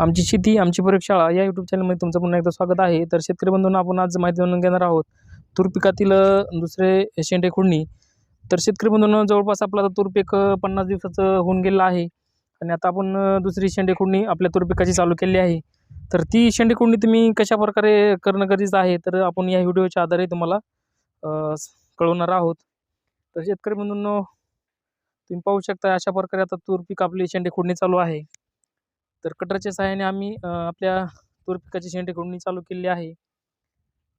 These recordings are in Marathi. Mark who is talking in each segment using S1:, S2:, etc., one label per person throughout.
S1: आमची शेती आमची प्रयोगशाळा या यूट्यूब चॅनलमध्ये तुमचं पुन्हा एकदा स्वागत आहे. तर शेतकरी बंधूंना आपण आज माहिती जाणून घेणार आहोत तूर पिकातील दुसरे शेंडे खुडणी. तर शेतकरी बंधूंना जवळपास आपला आता तूर पीक पन्नास दिवसाचं होऊन गेलं आहे. आणि आता आपण दुसरी शेंडे खुडणी आपल्या तूर पिकाची चालू केली आहे. तर ती शेंडे खुडणी तुम्ही कशा प्रकारे करणं गरजेचं आहे? तर आपण या व्हिडिओच्या आधारे तुम्हाला कळवणार आहोत. तर शेतकरी बंधूंनो तुम्ही पाहू शकता अशा प्रकारे आता तूर पीक आपली शेंडे खुडणी चालू आहे. तर कटरच्या सहाय्याने आम्ही आपल्या तूर पिकाची शेंडे खोडणी चालू केलेली आहे.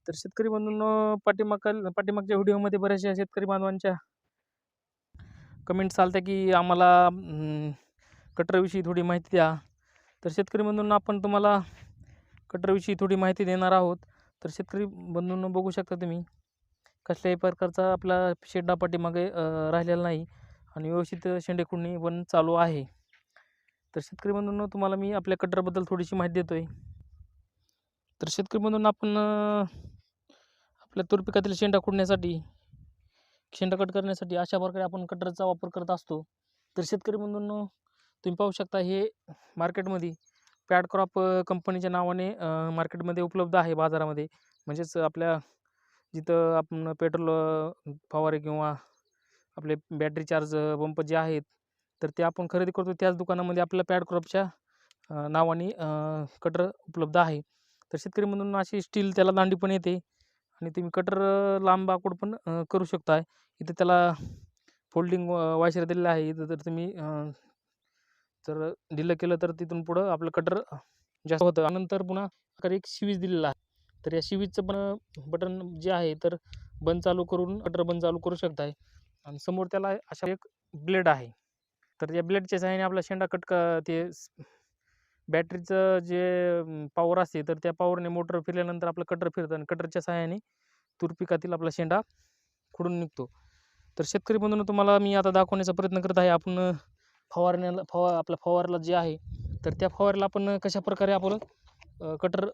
S1: तर शेतकरी बांधून पाठीमागल पाठीमागच्या व्हिडिओमध्ये बऱ्याचशा शेतकरी बांधवांच्या कमेंट्स आल्या की आम्हाला कटरविषयी थोडी माहिती द्या. तर शेतकरी बंधूंना आपण तुम्हाला कटरविषयी थोडी माहिती देणार आहोत. तर शेतकरी बंधून बघू शकता तुम्ही कसल्याही प्रकारचा आपला शेड्डा पाठीमागे राहिलेला नाही आणि व्यवस्थित शेंडेखुडणी पण चालू आहे. तर शेतकरी बंधूंनो तुम्हाला मी आपल्या कटरबद्दल थोडीशी माहिती देतो आहे तर शेतकरी बंधूंना आपण आपल्या तूर पिकातील शेंडा खुडण्यासाठी शेंडा कट करण्यासाठी अशा प्रकारे आपण कटरचा वापर करत असतो. तर शेतकरी बंधूंनो तुम्ही पाहू शकता हे मार्केटमध्ये पॅड क्रॉप कंपनीच्या नावाने मार्केटमध्ये उपलब्ध आहे बाजारामध्ये. म्हणजेच आपल्या जिथं आपण पेट्रोल फवारे किंवा आपले बॅटरी चार्ज पंप जे आहेत तर ते आपण खरेदी करतो. त्याच दुकानामध्ये आपल्या पॅड क्रॉपच्या नावाने कटर उपलब्ध आहे. तर शेतकरी म्हणून अशी स्टील त्याला दांडी पण येते आणि तुम्ही कटर लांब आकूड पण करू शकता इथं त्याला फोल्डिंग वायसर दिलेलं आहे. इथं जर तुम्ही जर ढिलं केलं तर तिथून पुढं आपलं कटर जास्त होतं. आणि नंतर पुन्हा आकार एक शिवीज दिलेला आहे. तर या शिवीजचं पण बटन जे आहे तर बंद चालू करून कटर बंद चालू करू शकताय. आणि समोर त्याला अशा एक ब्लेड आहे. तर या ब्लेडच्या सहाय्याने आपला शेंडा कट ते बॅटरीचं जे पॉवर असते तर त्या पॉवरने मोटर फिरल्यानंतर आपलं कटर फिरतं आणि कटरच्या सहाय्याने तूर पिकातील आपला शेंडा खुडून निघतो. तर शेतकरी बंधूंनो तुम्हाला मी आता दाखवण्याचा प्रयत्न करत आहे. आपण फवारण्याला फवा आपल्या फवारला जे आहे तर त्या फवारला आपण कशा प्रकारे आपण कटर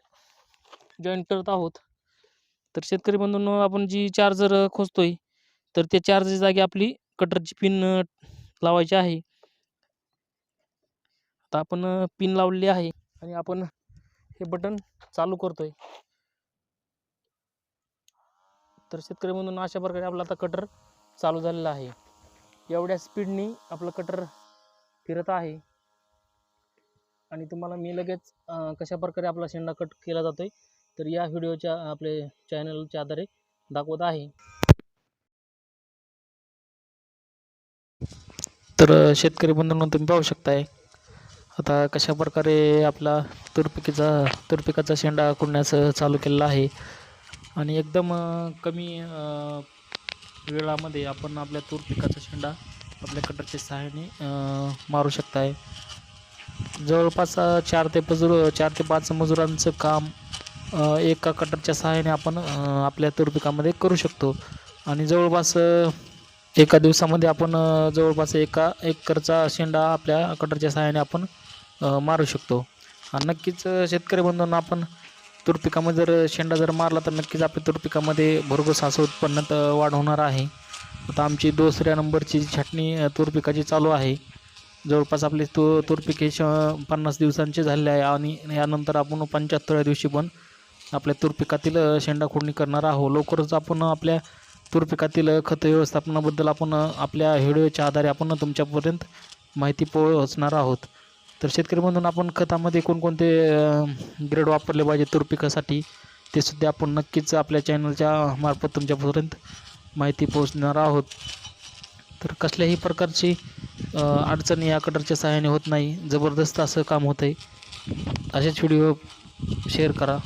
S1: जॉईंट करत आहोत? तर शेतकरी बंधूंनो आपण जी चार्जर खोचतोय तर त्या चार्जर जागी आपली कटरची पिन लावायची आहे. आता आपण पिन लावलेली आहे आणि आपण हे बटन चालू करतोय. तर शेतकरी म्हणून अशा प्रकारे आपला आता कटर चालू झालेला आहे. एवढ्या स्पीडनी आपलं कटर फिरत आहे. आणि तुम्हाला मी लगेच कशा प्रकारे आपला शेंडा कट केला जातोय तर या व्हिडिओच्या आपले चॅनलच्या आधारे दाखवत आहे. तर शेतकरी बंधन तुम्ही पाहू शकताय आता कशा प्रकारे आपला तुरपिकीचा तुरपिकाचा शेंडा कुडण्याचं चालू केलेला आहे. आणि एकदम कमी वेळामध्ये आपण आपल्या तूर पिकाचा शेंडा आपल्या कटरच्या सहाय्याने मारू मारू शकताय. जवळपास चार ते मजूर चार ते पाच मजुरांचं काम एका कटरच्या सहाय्याने आपण आपल्या तूर पिकामध्ये करू शकतो. आणि जवळपास एका दिवसामध्ये आपण जवळपास एका एकरचा शेंडा आपल्या कटरच्या सहाय्याने आपण मारू शकतो. नक्कीच शेतकरी बंधूंना आपण तूर पिकामध्ये जर शेंडा जर मारला तर नक्कीच आपल्या तूर पिकामध्ये भरघोस असं उत्पन्नात वाढ होणार आहे. आता आमची दुसऱ्या नंबरची छाटणी तुरपिकाची तूर पिकाची चालू आहे. जवळपास आपले तू तूर हे श पन्नास दिवसांचे झालेले आहे आणि यानंतर आपण पंच्याहत्तराव्या दिवशी पण आपल्या तूर पिकातील शेंडा खोडणी करणार आहोत. लवकरच आपण आपल्या तूर पिकातील खत व्यवस्थापनाबद्दल आपण आपल्या व्हिडिओच्या आधारे आपण तुमच्यापर्यंत माहिती पोहोचणार आहोत. तर शेतकरी म्हणून आपण खतामध्ये कोणकोणते ग्रेड वापरले पाहिजे तूर पिकासाठी ते सुद्धा आपण नक्कीच आपल्या चॅनलच्या मार्फत तुमच्यापर्यंत माहिती पोहोचणार आहोत. तर कसल्याही प्रकारची अडचणी या कटरच्या सहाय्याने होत नाही. जबरदस्त असं काम होतं आहे असेच व्हिडिओ शेअर करा.